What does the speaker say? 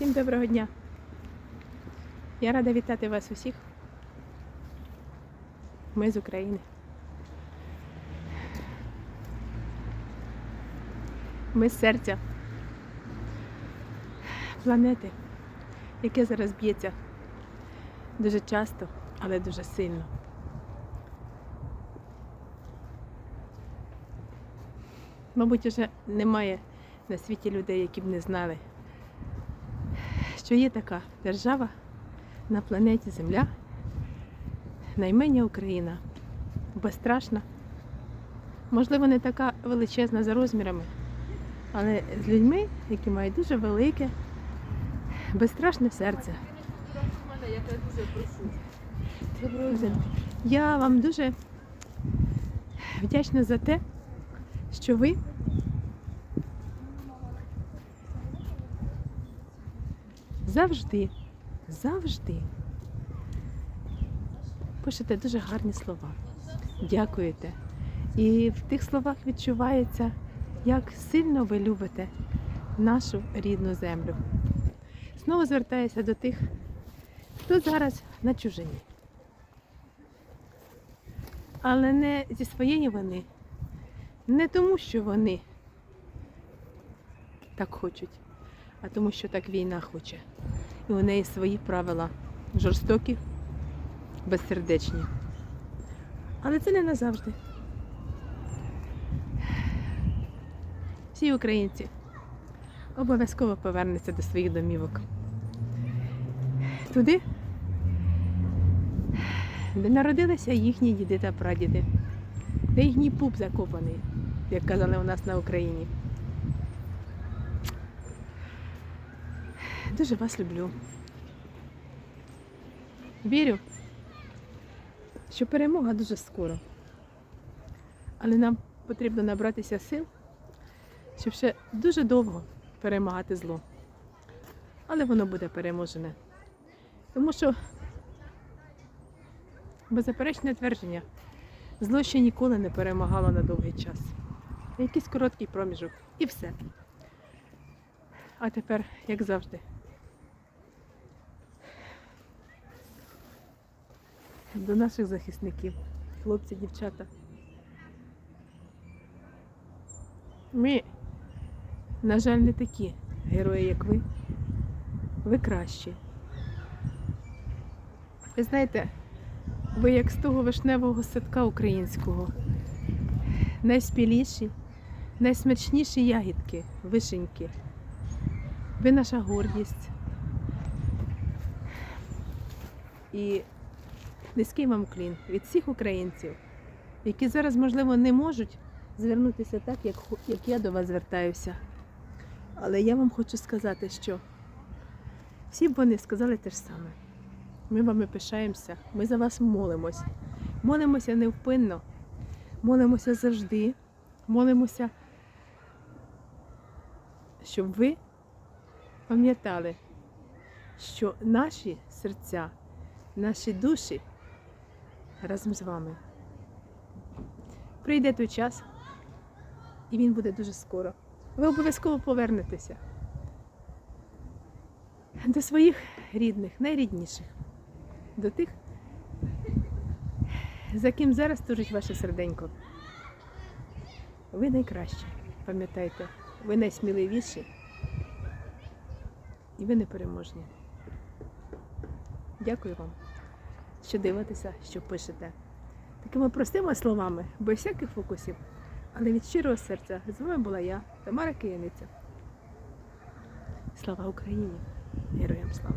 Всім доброго дня. Я рада вітати вас усіх. Ми з України. Ми з серця планети, яке зараз б'ється дуже часто, але дуже сильно. Мабуть, вже немає на світі людей, які б не знали, що є така держава на планеті Земля, наймення Україна, безстрашна, можливо, не така величезна за розмірами, але з людьми, які мають дуже велике, безстрашне серце. Я вам дуже вдячна за те, що ви завжди, завжди пишете дуже гарні слова. Дякуєте. І в тих словах відчувається, як сильно ви любите нашу рідну землю. Знову звертаюся до тих, хто зараз на чужині. Але не зі своєї вини, не тому, що вони так хочуть, а тому, що так війна хоче. І у неї свої правила жорстокі, безсердечні. Але це не назавжди. Всі українці обов'язково повернуться до своїх домівок. Туди, де народилися їхні діди та прадіди, де їхній пуп закопаний, як казали у нас на Україні. Дуже вас люблю. Вірю, що перемога дуже скоро. Але нам потрібно набратися сил, щоб ще дуже довго перемагати зло. Але воно буде переможене. Тому що беззаперечне твердження, зло ще ніколи не перемагало на довгий час. Якийсь короткий проміжок і все. А тепер, як завжди, до наших захисників, хлопці, дівчата. Ми, на жаль, не такі герої, як ви. Ви кращі. Ви знаєте, ви як з того вишневого садка українського. Найспіліші, найсмачніші ягідки, вишеньки. Ви наша гордість. І низький вам клін від всіх українців, які зараз, можливо, не можуть звернутися так, як, як я до вас звертаюся. Але я вам хочу сказати, що всі б вони сказали те ж саме. Ми вами пишаємося, ми за вас молимось. Молимося невпинно, молимося завжди, молимося, щоб ви пам'ятали, що наші серця, наші душі разом з вами. Прийде той час, і він буде дуже скоро. Ви обов'язково повернетеся до своїх рідних, найрідніших, до тих, за ким зараз тужить ваше серденько. Ви найкращі, пам'ятайте, ви найсміливіші і ви непереможні. Дякую вам, що дивитеся, що пишете. Такими простими словами, без всяких фокусів, але від щирого серця. З вами була я, Тамара Кияниця. Слава Україні! Героям слава!